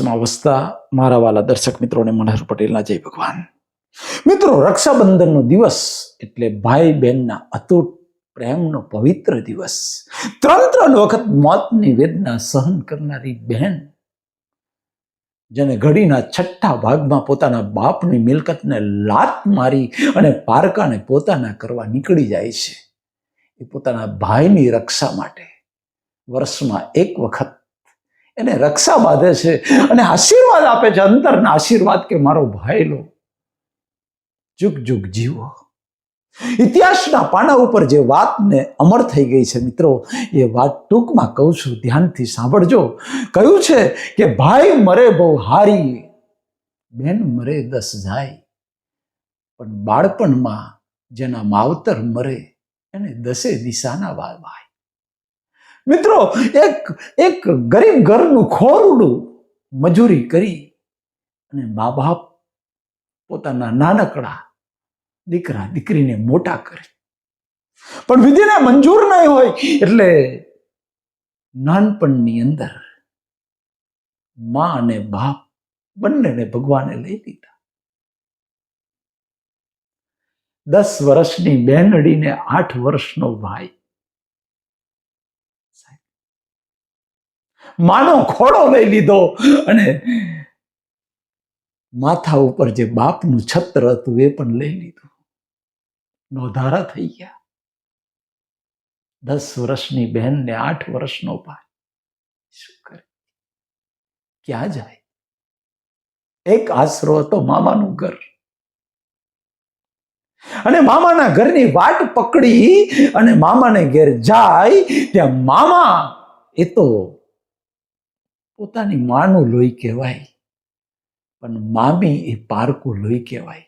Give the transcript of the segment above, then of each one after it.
માં વસતા મારા વાલા દર્શક મિત્રોને મનહર પટેલના જય ભગવાન. મિત્રો, રક્ષાબંધનનો દિવસ એટલે ભાઈ બહેનના અતૂટ પ્રેમનો પવિત્ર દિવસ. ત્રણ ત્રણ વખત મોતની વેદના સહન કરનારી બહેન, જેને ઘડીના છઠ્ઠા ભાગમાં પોતાના બાપની મિલકતને લાત મારી અને પારકાને પોતાના કરવા નીકળી જાય છે. એ પોતાના ભાઈની રક્ષા માટે વર્ષમાં એક વખત એને રક્ષા બાંધે છે અને આશીર્વાદ આપે છે અંતરના આશીર્વાદ કે મારો ભાઈ લો. જુગ જુગ જીવો. ઇતિહાસના પાના ઉપર જે વાતને અમર થઈ ગઈ છે મિત્રો, એ વાત ટૂંકમાં કહું છું, ધ્યાનથી સાંભળજો. કહ્યું છે કે ભાઈ મરે બહુ હારી, બેન મરે દસ જાય. પણ બાળપણમાં જેના માવતર મરે, એને દસે દિશાના વા ભાઈ મિત્રો, એક એક ગરીબ ઘરનું ખોરડું મજૂરી કરી અને મા બાપ પોતાના નાનકડા દીકરા, દીકરીને મોટા કરે. પણ વિધિને મંજૂર નહીં હોય એટલે નાનપણની અંદર મા અને બાપ બંનેને ભગવાને લઈ લીધા. દસ વર્ષની બેનડીને આઠ વર્ષનો ભાઈ માનો ખોળો લઈ લીધો. અને માથા ઉપર જે બાપનું છત્ર હતું એ પણ લઈ લીધું. નોધારા થઈ ગયા. દસ વર્ષની બહેનને આઠ વર્ષનો ભાઈ. શું કરે? ક્યાં જાય? એક આશરો હતો મામાનું ઘર. અને મામાના ઘરની વાટ પકડી અને મામાને ઘેર જાય, ત્યાં મામા એ તો પોતાની માનું લોહી કહેવાય, પણ મામી એ પારકું લોહી કહેવાય.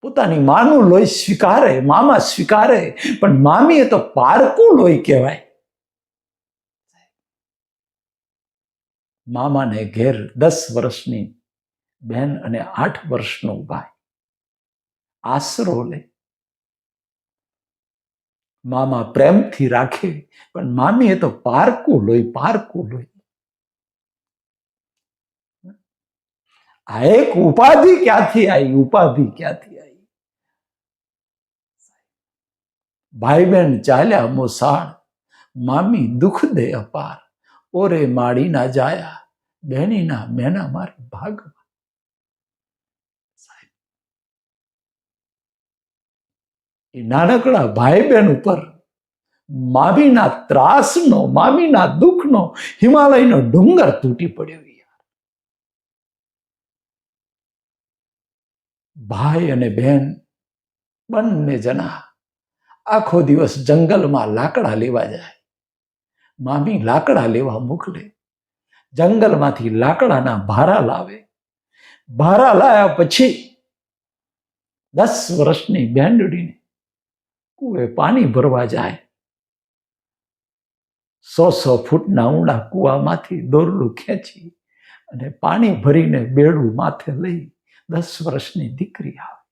પોતાની માનું લોહી સ્વીકારે, મામા સ્વીકારે, પણ મામી એ તો પારકું લોહી કહેવાય. મામાને ઘેર દસ વર્ષની બેન અને આઠ વર્ષનો ભાઈ. આશરો લે. મામા પ્રેમથી રાખે, પણ મામી એ તો પારકું લોહી પારકું લોહી. આ એક ઉપાધિ ક્યાંથી આવી? ઉપાધિ ક્યાંથી આવી? ભાઈ બહેન ચાલ્યા મોસાળ, મામી દુઃખ દે અપાર. ઓરે માડી ના જાયા, બહેનીના મેના મારે ભાગવા એ નાનકડા ભાઈ બહેન ઉપર મામીના ત્રાસનો, મામીના દુઃખનો હિમાલયનો ડુંગર તૂટી પડ્યો ભાઈ અને બહેન બંને જણા આખો દિવસ જંગલમાં લાકડા લેવા જાય. મામી લાકડા લેવા મોકલે. જંગલમાંથી લાકડાના ભારા લાવે. ભારા લાયા પછી દસ વર્ષની બેન્ડડીને કુએ પાણી ભરવા જાય. સો સો ફૂટના ઊંડા કૂવામાંથી દોરડું ખેંચી અને પાણી ભરીને બેડું માથે લઈ દસ વર્ષની દીકરી આવે.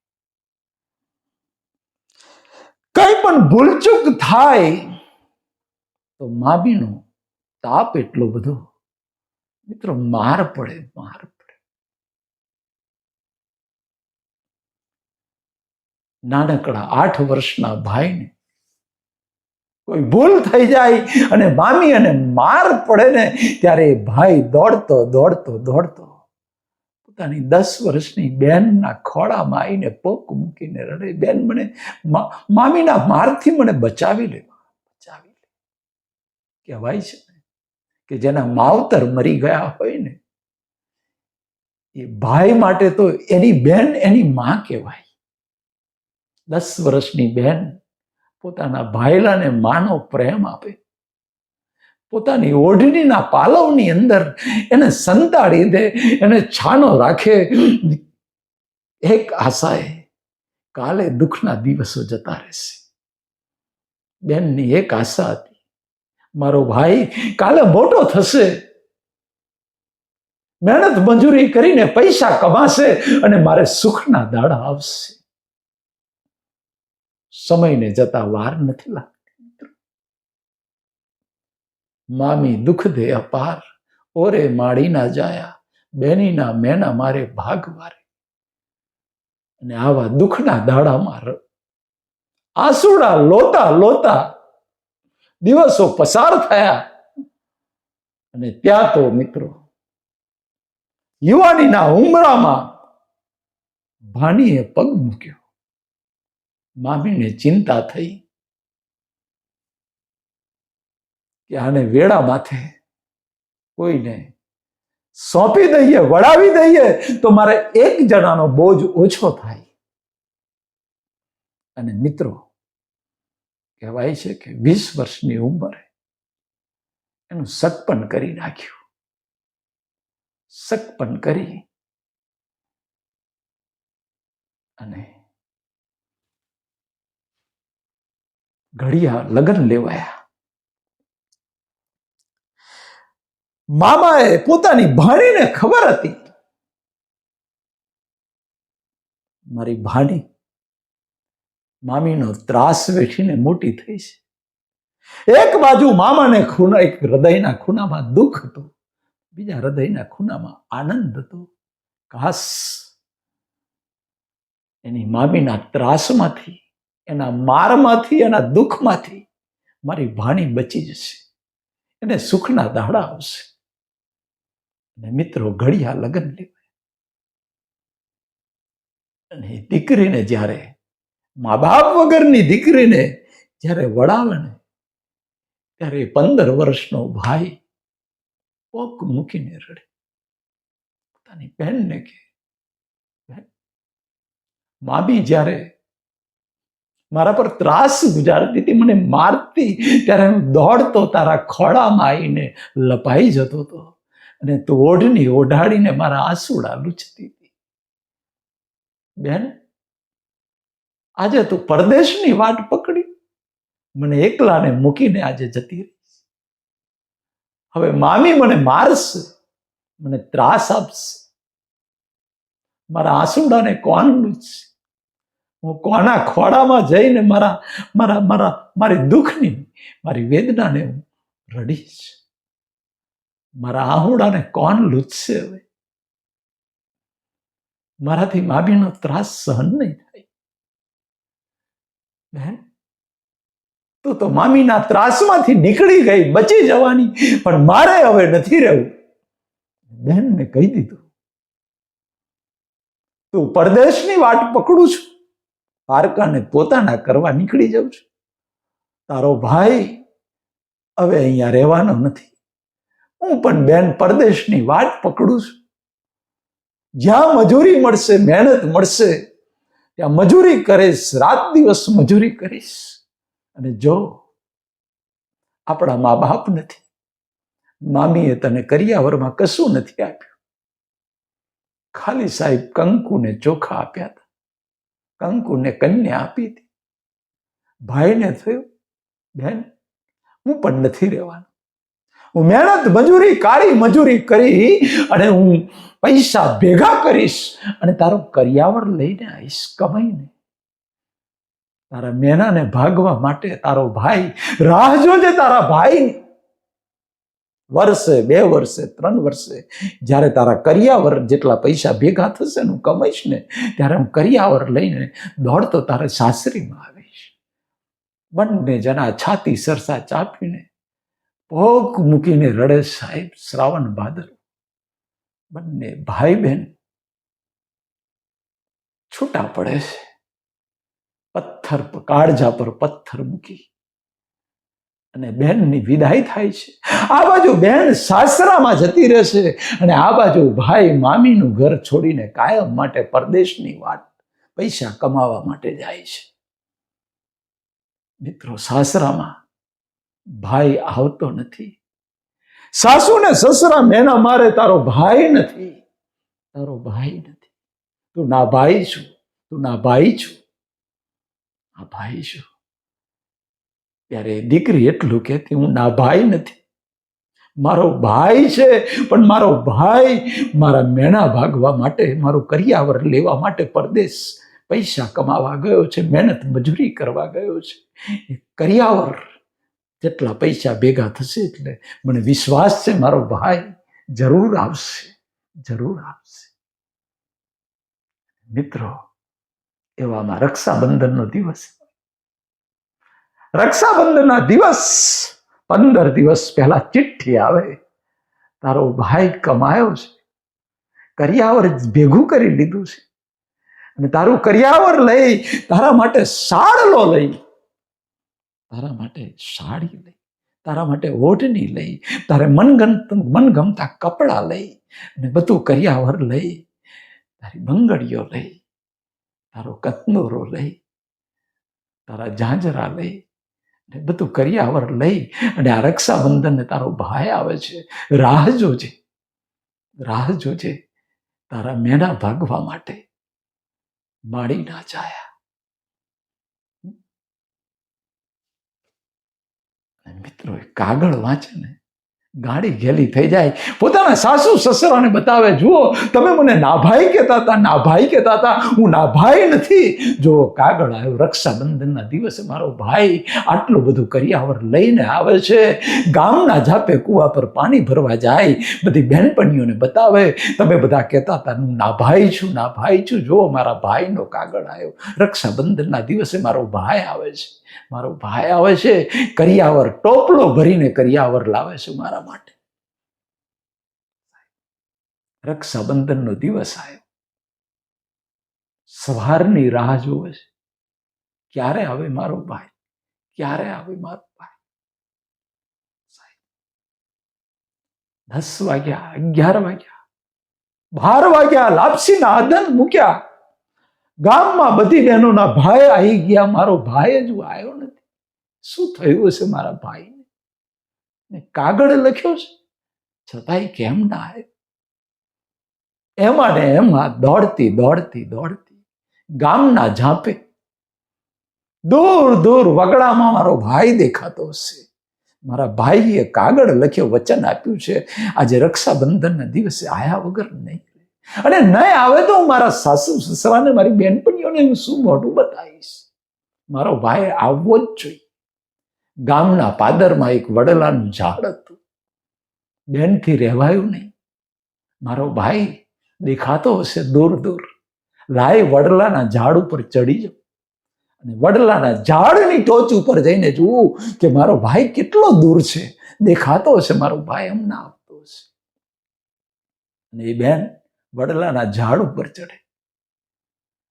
કઈ પણ ભૂલચૂક થાય તો માબીનો તાપ એટલો બધો. મિત્રો, માર પડે, માર પડે નાનકડા આઠ વર્ષના ભાઈને કોઈ ભૂલ થઈ જાય અને મામી અને માર પડે ને ત્યારે એ ભાઈ દોડતો દોડતો દોડતો પોતાની દસ વર્ષની બેનના ખોળામાં આવીને પોક મૂકીને રડે. બેન મને મામીના મારથી મને બચાવી લે. બચાવી લે. કહેવાય છે ને કે જેના માવતર મરી ગયા હોય ને એ ભાઈ માટે તો એની બેન એની માં કહેવાય. દસ વર્ષની બેન પોતાના ભાઈલાને માનો પ્રેમ આપે. પોતાની ઓઢણીના પાલવની અંદર એને સંતાડી દે, એને છાનો રાખે. એક આશાએ કાલે દુઃખના દિવસો જતા રહેશે. બેનની એક આશા હતી, મારો ભાઈ કાલે મોટો થશે. મહેનત મંજૂરી કરીને પૈસા કમાશે અને મારે સુખના દાડા આવશે. સમયને જતા વાર નથી લાગતી મામી દુઃખ દે અપાર, ઓરે માડી ના જાયા બેનીના મેના મારે ભાગ વારે. અને આવા દુઃખના દાડામાં આસુડા લોતા લોતા દિવસો પસાર થયા. અને ત્યાં તો મિત્રો, યુવાનીના ઉમરામાં ભાણીએ પગ મૂક્યો. મામીને ચિંતા થઈ કે આને વેળા માથે કોઈને સોંપી દઈએ, વળાવી દઈએ, તો મારે એક જણાનો બોજ ઓછો થાય. અને મિત્રો, કહેવાય છે કે વીસ વર્ષની ઉંમરે એનું સગપન કરી નાખ્યું. સગપન કરી અને ઘડિયા લગ્ન લેવાયા. મામાએ પોતાની ભાણીને ખબર હતી. મારી ભાણી મામીનો ત્રાસ વેઠીને મોટી થઈ છે. એક બાજુ મામાને ખૂણા એક હૃદયના ખૂણામાં દુઃખ હતું. બીજા હૃદયના ખૂણામાં આનંદ હતો. કાસ એની મામીના ત્રાસમાંથી એના મારમાંથી એના દુઃખમાંથી મારી ભાણી બચી જશે. એને સુખના દાડા આવશે. અને મિત્રો ઘડિયા લગ્ન લેવાય. અને દીકરીને જ્યારે મા બાપ વગરની દીકરીને જ્યારે વડાવે ને ત્યારે પંદર વર્ષનો ભાઈ પોક મૂકીને રડે. પોતાની બહેનને કે "બહેન, મામી જ્યારે મારા પર ત્રાસ ગુજારતી હતી, મને મારતી ત્યારે હું દોડતો તારા ખોળામાં આવીને લપાઈ જતો હતો અને તું ઓઢની ઓઢાડીને મારા આંસુડા લૂછતી હતી. બેન, આજે તું પરદેશની વાટ પકડી, મને એકલાને મૂકીને આજે જતી રહીશ. હવે મામી મને મારશે, મને ત્રાસ આપશે. મારા આંસુડાને કોણ લૂછશે? હું કોના ખોડામાં જઈને મારા મારા મારા, મારી દુઃખની, મારી વેદનાને હું રડીશ? મારા આહુડાને કોણ લૂચશે હવે? મારાથી મામીનો ત્રાસ સહન નહીં થાય. બહેન તું તો મામીના ત્રાસમાંથી નીકળી ગઈ, બચી જવાની, પણ મારે હવે નથી રહેવું. બહેનને કહી દીધું. તું પરદેશની વાટ પકડું છું. પારકાને પોતાના કરવા નીકળી જાઉં છું. તારો ભાઈ હવે અહીંયા રહેવાનો નથી. હું પણ બેન પરદેશની વાટ પકડું છું. જ્યાં મજૂરી મળશે, મહેનત મળશે, ત્યાં મજૂરી કરીશ, રાત દિવસ મજૂરી કરીશ. અને જો આપણા મા બાપ નથી, મામીએ તને કરિયાવરમાં કશું નથી આપ્યું. ખાલી સાહેબ કંકુને ચોખા આપ્યા હતા. કંકુને કન્યા આપી હતી. ભાઈને થયું, બેન, હું પણ નથી રહેવાનો. હું મહેનત, મજૂરી, કાળી મજૂરી કરી અને હું પૈસા ભેગા કરીશ અને તારો કરિયાવર લઈને આવીશ કમાઈને. તારા મેનાને ભાગવા માટે તારો ભાઈ રાહ જોજે તારા ભાઈ. વર્ષે, બે વર્ષે, ત્રણ વર્ષે. જ્યારે તારા કરિયાવર જેટલા પૈસા ભેગા થશે હું કમાઈશ ને, ત્યારે હું કરિયાવર લઈને દોડતો તારે સાસરીમાં આવીશ. બંને જણા છાતી સરસા ચાપીને પોક મૂકીને રડે સાહેબ શ્રાવણ ભાદર. બંને ભાઈ બહેન છૂટા પડે છે. પથ્થર, કાળજા પર પથ્થર મૂકી અને બહેનની વિદાય થાય છે. આ બાજુ બહેન સાસરામાં જતી રહેશે અને આ બાજુ ભાઈ મામીનું ઘર છોડીને કાયમ માટે પરદેશની વાત પૈસા કમાવા માટે જાય છે. મિત્રો, સાસરામાં ભાઈ આવતો નથી. સાસુ ને સસરા મેના મારે તારો ભાઈ નથી. તારો ભાઈ નથી. તું ના ભાઈ છું. તું ના ભાઈ છું. આ ભાઈ છું. ત્યારે દીકરી એટલું કહેતી, હું ના ભાઈ નથી. મારો ભાઈ છે, પણ મારો ભાઈ મારા મેણા ભાગવા માટે, મારું કરિયાવર લેવા માટે પરદેશ પૈસા કમાવા ગયો છે, મહેનત મજૂરી કરવા ગયો છે. કરિયાવર જેટલા પૈસા ભેગા થશે એટલે મને વિશ્વાસ છે મારો ભાઈ જરૂર આવશે જરૂર આવશે. મિત્રો, એવામાં રક્ષાબંધનનો દિવસ રક્ષાબંધનના દિવસ પંદર દિવસ પહેલા ચિઠ્ઠી આવે. તારો ભાઈ કમાયો છે. કરિયાવર ભેગું કરી લીધું છે. અને તારું કરિયાવર લઈ તારા માટે સાડલો લઈ. તારા માટે સાડી લઈ. તારા માટે ઓઢણી લઈ. તારે મનગમત મનગમતા કપડાં લઈ. અને બધું કરિયાવર લઈ. તારી બંગડીઓ લઈ. તારો કતનોરો લઈ. તારા ઝાંઝરા લઈ. બધું કરિયાવર લઈ અને આ રક્ષાબંધનને તારો ભાઈ આવે છે. રાહ જોજે. રાહ જોજે તારા મેળા ભાગવા માટે. માડી ના જાયા. મિત્રો એ કાગળ વાંચે ને ગાડી ઘેલી થઈ જાય. પોતાના સાસુ, સસરાને બતાવે, જુઓ, તમે મને નાભાઈ કહેતા હતા, નાભાઈ કહેતા હતા. હું નાભાઈ નથી. જો, કાગળ આવ્યો, રક્ષાબંધનના દિવસે મારો ભાઈ આટલું બધું કરિયાવર લઈને આવે છે, ગામના જાપે કૂવા પર પાણી ભરવા જાય, બધી બહેનપણીઓને બતાવે, તમે બધા કહેતા હતા, હું નાભાઈ છું નાભાઈ છું. જુઓ, મારા ભાઈનો કાગળ આવ્યો. રક્ષાબંધનના દિવસે મારો ભાઈ આવે છે. મારો ભાઈ આવે છે, કરિયાવર ટોપલો ભરીને કરિયાવર લાવે છે મારા માટે. રક્ષાબંધનનો દિવસ આવ્યો. સવારની રાહ જોવે છે. ક્યારે આવે મારો ભાઈ? ક્યારે આવે મારો ભાઈ? દસ વાગ્યા, અગિયાર વાગ્યા, બાર વાગ્યા, લાપસીના આદન મૂક્યા. ગામમાં બધી બહેનોના ભાઈ આવી ગયા. મારો ભાઈ હજુ આવ્યો નથી. શું થયું હશે મારા ભાઈને? ને કાગળ લખ્યો છે? છતાંય કેમ ના આવ્યો? એમાં ને એમાં દોડતી દોડતી દોડતી ગામના ઝાંપે દૂર દૂર વગડામાં મારો ભાઈ દેખાતો હશે. મારા ભાઈએ કાગળ લખ્યો, વચન આપ્યું છે. આજે રક્ષાબંધનના દિવસે આયા વગર નહીં અને નહીં આવે તો હું મારા સાસુ સસરાને, મારી બેનપણીઓને હું શું મોઢું બતાવીશ? મારો ભાઈ આવવો જ જોઈએ. ગામના પાદરમાં એક વડલાનું ઝાડ હતું. બેનથી રહેવાયું નહીં. મારો ભાઈ દેખાતો હશે દૂર દૂર. લાય વડલાના ઝાડ ઉપર ચડી જાઉં અને વડલાના ઝાડની ટોચ ઉપર જઈને જોવું કે મારો ભાઈ કેટલો દૂર છે. દેખાતો હશે, મારો ભાઈ હમણાં આવતો હશે. અને એ બેન વડલાના ઝાડ ઉપર ચડે.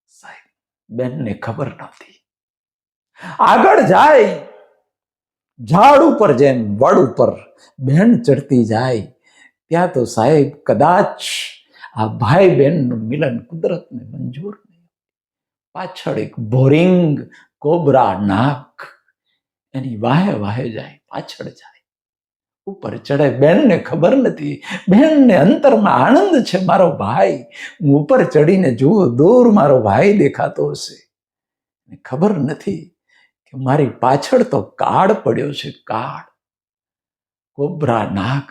સાહેબ, બેનને ખબર નહોતી. આગળ જાય ઝાડ ઉપર જેમ વડ ઉપર બેન ચડતી જાય, ત્યાં તો સાહેબ કદાચ આ ભાઈ બહેનનું મિલન કુદરતને મંજૂર નહીં પાછળ એક બોરિંગ કોબરા નાક, એની વાહે વાહે જાય, પાછળ જાય. ઉપર ચડે બેનને ખબર નથી, બેનને અંતરમાં આનંદ છે મારો ભાઈ. હું ઉપર ચડીને જુઓ, દૂર મારો ભાઈ દેખાતો હશે. ખબર નથી કે મારી પાછળ તો કાળ પડ્યો છે, કાળ. કોબરા નાક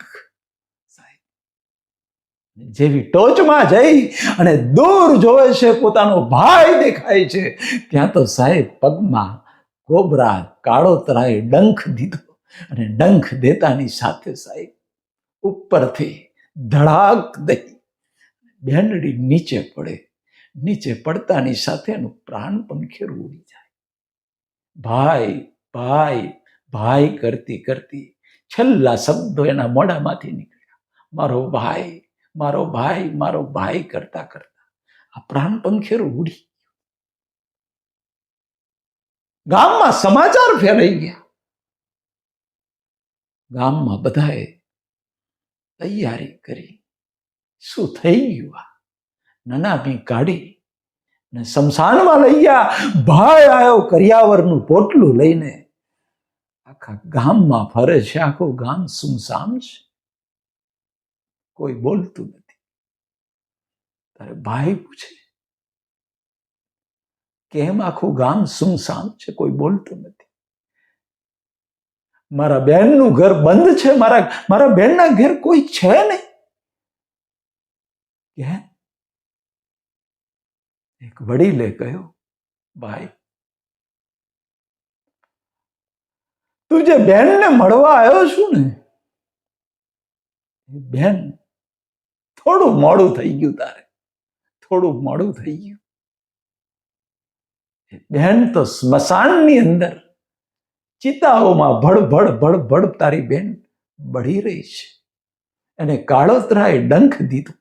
જેવી ટોચમાં જઈ અને દૂર જોવે છે, પોતાનો ભાઈ દેખાય છે, ત્યાં તો સાહેબ પગમાં કોબરા કાળોતરાએ ડંખ દીધો અને ડંખ દેતાની સાથે સાહેબ ઉપરથી ધડાક દઈ. બેનડી નીચે પડે, નીચે પડતાની સાથે એનું પ્રાણ પંખેરું ઉડી જાય. ભાઈ ભાઈ ભાઈ કરતી કરતી છેલ્લા શબ્દો એના મોઢામાંથી નીકળ્યા. મારો ભાઈ મારો ભાઈ મારો ભાઈ કરતા કરતા આ પ્રાણ પંખેરું ઉડી ગામમાં સમાચાર ફેલાઈ ગયા. ગામમાં બધાએ તૈયારી કરી. શું થઈ ગયું આ? નનામી કાઢી ને શમશાનમાં લઈ ગયા. ભાઈ આવ્યો કરિયાવરનું પોટલું લઈને. આખા ગામમાં ફરે છે. આખું ગામ સુમસામ છે. કોઈ બોલતું નથી. તારે ભાઈ પૂછે. કેમ આખું ગામ સુમસામ છે? કોઈ બોલતું નથી. મારા બેનનું ઘર બંધ છે. મારા મારા બેનના ઘેર કોઈ છે નહીં. કેમ એક વડીલે કહ્યું, ભાઈ તું જે બહેનને મળવા આવ્યો છું ને? બહેન થોડું મોડું થઈ ગયું તારે, થોડું મોડું થઈ ગયું. બહેન તો સ્મશાનની અંદર ચિતાઓમાં ભડભડ ભડ ભડ ભડ તારી બેન બળી રહી છે. એને કાળોતરાએ ડંખ દીધું.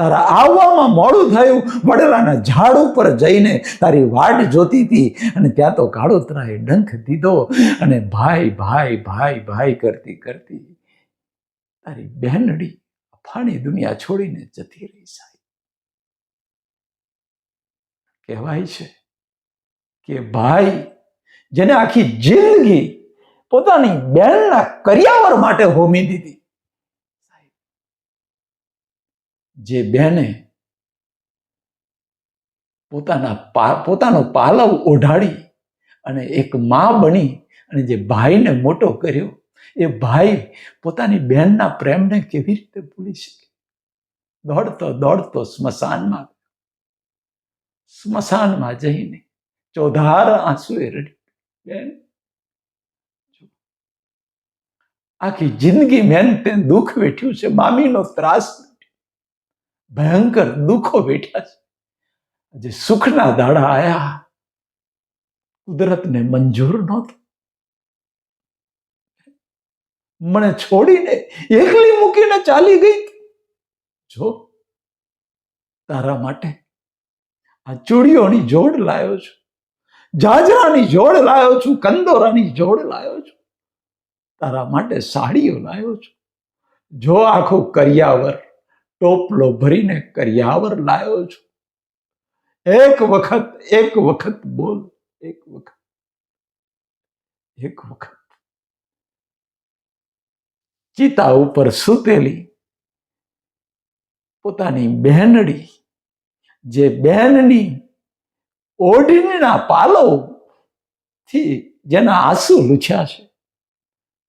તારા આવવામાં મોડું થયું. વડલાના ઝાડ ઉપર જઈને તારી વાટ જોતી હતી અને ત્યાં તો કાળોતરાએ ડંખ દીધો અને ભાઈ ભાઈ ભાઈ ભાઈ કરતી કરતી તારી બહેનડી અફાણી દુનિયા છોડીને જતી રહી સાહેબ. કહેવાય છે કે ભાઈ જેને આખી જિંદગી પોતાની બહેનના કરિયાવર માટે હોમી દીધી. જે બહેને પોતાના પોતાનો પાલવ ઓઢાડી અને એક મા બની અને જે ભાઈને મોટો કર્યો, એ ભાઈ પોતાની બહેનના પ્રેમને કેવી રીતે ભૂલી શકે? દોડતો દોડતો સ્મશાનમાં સ્મશાનમાં જઈને ચોધાર આંસુએ રડી બેન આખી જિંદગી મેન તે દુઃખ વેઠ્યું છે, મામીનો ત્રાસ ભયંકર દુઃખો વેઠ્યા છે. આજે સુખના દાડા આયા. કુદરતને મંજૂર નહોતું. મને છોડીને એકલી મૂકીને ચાલી ગઈ. જો, તારા માટે આ ચૂડીઓની જોડ લાયો છું, જાજરાની જોડ લાયો છું, કંદોરાની જોડ લાયો છું, તારા માટે સાડીઓ લાયો છું. જો આખું કરિયાવર ટોપલો ભરીને કરિયાવર લાયો છું. એક વખત એક વખત બોલ, એક વખત એક વખત. ચિતા ઉપર સૂતેલી, પોતાની બહેનડી, જે બહેનની ઓઢણીના પાલો થી જેના આંસુ લૂછ્યા છે,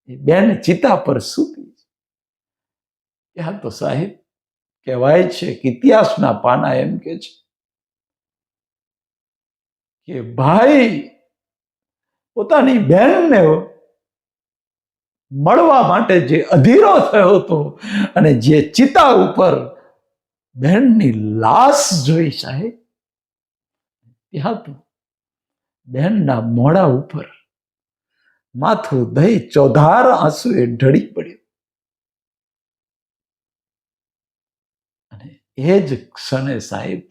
એ બેન ચિતા પર સૂતી છે. ક્યાં તો સાહેબ કહેવાય છે કે ઇતિહાસના પાના એમ કે છે કે ભાઈ પોતાની બહેનને મળવા માટે જે અધીરો થયો હતો અને જે ચિતા ઉપર બહેનની લાશ જોઈ સાહેબ, ત્યાં બહેનના મોડા ઉપર માથું દહીં ચોધાર આંસુએ ઢળી પડ્યું. એ જ ક્ષણે સાહેબ,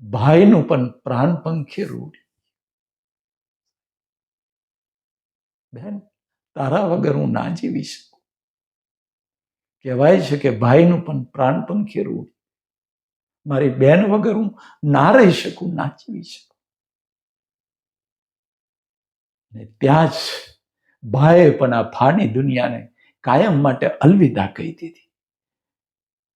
ભાઈનું પણ પ્રાણ પંખે રૂડી. બેન, તારા વગર હું ના જીવી શકું. કહેવાય છે કે ભાઈનું પણ પ્રાણ પંખે રૂડી. મારી બેન વગર હું ના રહી શકું, ના જીવી શકું. ને ત્યાં જ ભાઈએ પણ આ ફાની દુનિયાને કાયમ માટે અલવિદા કહી દીધી.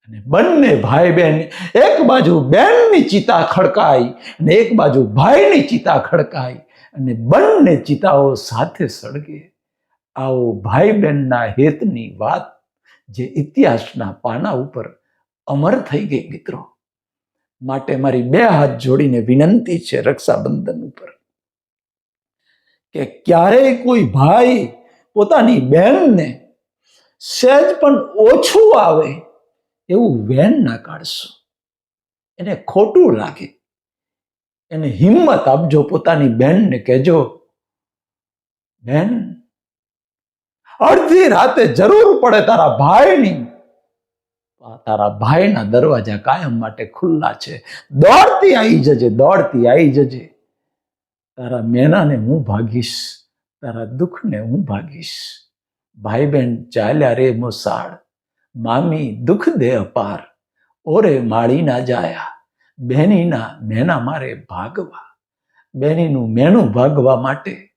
અને બંને ભાઈ બહેન એક બાજુ બેનની ચિતા ખડકાઈ અને એક બાજુ ભાઈની ચિતા ખડકાઈ અને બંને ચિતાઓ સાથે સળગે. આવો ભાઈ બહેનના હેતની વાત જે ઇતિહાસના પાના ઉપર અમર થઈ ગઈ મિત્રો. માટે મારી બે હાથ જોડીને વિનંતી છે રક્ષાબંધન ઉપર કે ક્યારેય કોઈ ભાઈ પોતાની બહેનને સહેજ પણ ઓછું આવે એવું વેન ના કાઢશો. એને ખોટું લાગે. એને હિંમત આપજો પોતાની બહેનને કહેજો, બેન, અડધી રાતે જરૂર પડે તારા ભાઈની. તારા ભાઈના દરવાજા કાયમ માટે ખુલ્લા છે. દોડતી આવી જજે, દોડતી આવી જજે. તારા મેનાને હું ભાગીશ, તારા દુઃખને હું ભાગીશ. ભાઈ બહેન ચાલ્યા રે મોસાળ. મામી દુઃખ દે અપાર. ઓરે માળી ના જાયા. બહેનીના મેના મારે ભાગવા. બહેનીનું મેણું ભાગવા માટે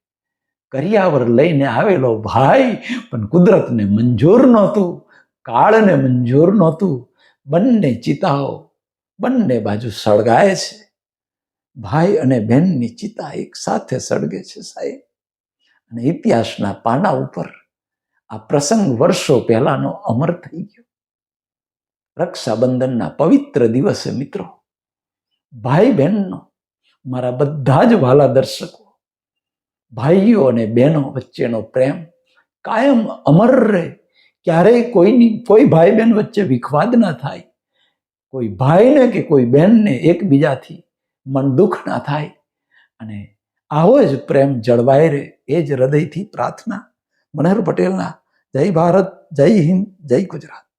કરિયાવર લઈને આવેલો ભાઈ, પણ કુદરતને મંજૂર નહોતું, કાળને મંજૂર નહોતું. બંને ચિતાઓ બંને બાજુ સળગાય છે. ભાઈ અને બહેનની ચિતા એક સાથે સળગે છે સાહેબ. અને ઇતિહાસના પાના ઉપર આ પ્રસંગ વર્ષો પહેલાનો અમર થઈ ગયો. રક્ષાબંધનના પવિત્ર દિવસે મિત્રો ભાઈ બહેનનો મારા બધા જ વાલા દર્શકો, ભાઈઓ અને બહેનો વચ્ચેનો પ્રેમ કાયમ અમર રહે. ક્યારેય કોઈની, કોઈ ભાઈ બહેન વચ્ચે વિખવાદ ના થાય. કોઈ ભાઈને કે કોઈ બહેનને એકબીજાથી મન દુઃખ ના થાય. અને આવો જ પ્રેમ જળવાઈ રહે. એ જ હૃદયથી પ્રાર્થના. મનહર પટેલના જય ભારત જય હિન્દ જય ગુજરાત.